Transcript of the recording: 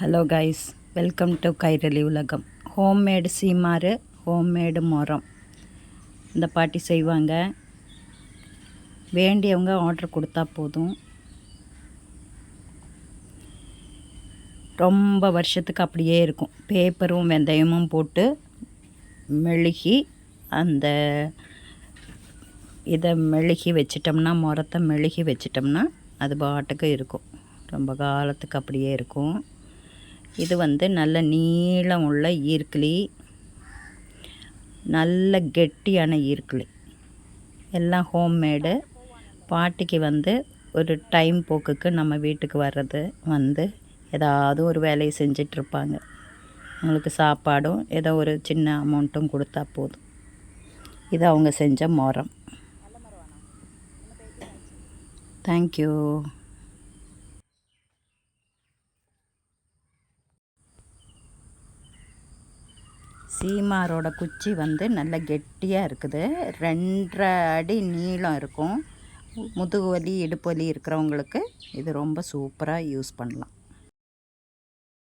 Hello guys welcome to Kairali உலகம் homemade சீமாறு homemade மரம் இந்த பாட்டி செய்வாங்க. வேண்டியவங்க ஆர்டர் கொடுத்தா போதும். ரொம்ப வருஷத்துக்கு அப்படியே இருக்கும். பேப்பரும் வெந்தயமும் போட்டு மெழுகி அந்த இதை மெழுகி வச்சிட்டோம்னா முரத்தை மெழுகி வச்சிட்டோம்னா அது பாட்டுக்கு இருக்கும். ரொம்ப காலத்துக்கு அப்படியே இருக்கும். இது வந்து நல்ல நீளம் உள்ள ஈர்க்கிளி நல்ல கெட்டியான ஈர்க்கிளி எல்லாம் ஹோம்மேடு. பாட்டிக்கு வந்து ஒரு டைம் போக்குக்கு நம்ம வீட்டுக்கு வர்றது வந்து ஏதாவது ஒரு வேலையை செஞ்சிட்ருப்பாங்க. அவங்களுக்கு சாப்பாடும் ஏதோ ஒரு சின்ன அமௌண்ட்டும் கொடுத்தா போதும். இது அவங்க செஞ்ச மரம். தேங்க்யூ சீமாரோட குச்சி வந்து நல்ல கெட்டியாக இருக்குது. ரெண்டரை அடி நீளம் இருக்கும். முதுகு வலி இடுப்பு வலி இருக்கிறவங்களுக்கு இது ரொம்ப சூப்பராக யூஸ் பண்ணலாம்.